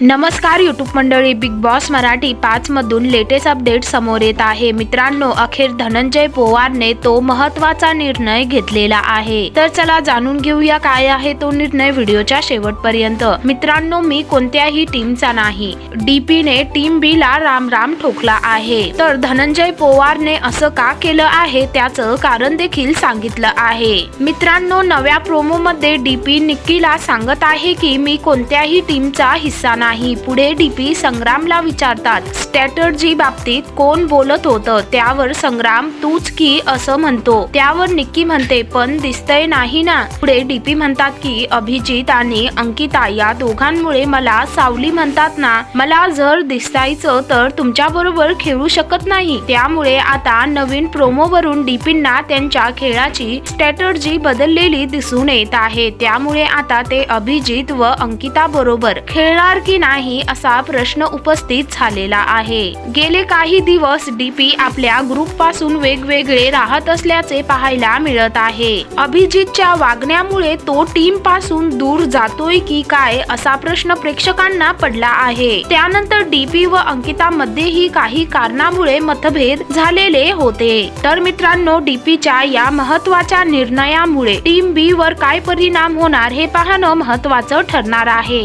नमस्कार युट्यूब मंडळी. Bigg Boss Marathi पाच मधून लेटेस्ट अपडेट समोर येत आहे. मित्रांनो अखेर धनंजय पोवारने तो महत्त्वाचा निर्णय घेतलेला आहे. तर चला जाणून घेऊया काय आहे तो निर्णय व्हिडिओच्या शेवटपर्यंत. मित्रांनो मी कोणत्याही टीमचा नाही. डीपीने टीम बी ला राम राम ठोकला आहे. तर धनंजय पोवारने असं का केलं आहे त्याचं कारण देखील सांगितलं आहे. मित्रांनो नव्या प्रोमो मध्ये डीपी निक्कीला सांगत आहे की मी कोणत्याही टीमचा हिस्सा नाही नाही. पुढे डीपी संग्रामला विचारतात स्ट्रॅटर्जी बाबतीत कोण बोलत होतं? त्यावर संग्राम तूच की असं म्हणतो. त्यावर निक्की म्हणते पण दिसतंय नाही ना. पुढे डीपी म्हणतात की अभिजित आणि अंकिता या दोघांमुळे मला सावली म्हणतात ना मला जर दिसायचं तर तुमच्या बरोबर खेळू शकत नाही. त्यामुळे आता नवीन प्रोमो वरून डीपींना त्यांच्या खेळाची स्ट्रॅटर्जी बदललेली दिसून येत आहे. त्यामुळे आता ते अभिजित व अंकिता बरोबर खेळणार की नाही असा प्रश्न उपस्थित झालेला आहे. गेले काही दिवस डीपी आपल्या ग्रुपपासून वेगवेगळे राहत असल्याचे पाहायला मिळत आहे. अभिजितच्या वागण्यामुळे तो टीमपासून दूर जातोय की काय असा प्रश्न प्रेक्षकांना पडला आहे. त्यानंतर डीपी व अंकिता मध्येही काही कारणामुळे मतभेद झालेले होते. तर मित्रांनो डीपीच्या या महत्त्वाच्या निर्णयामुळे टीम बी वर काय परिणाम होणार हे पाहणं महत्वाचं ठरणार आहे.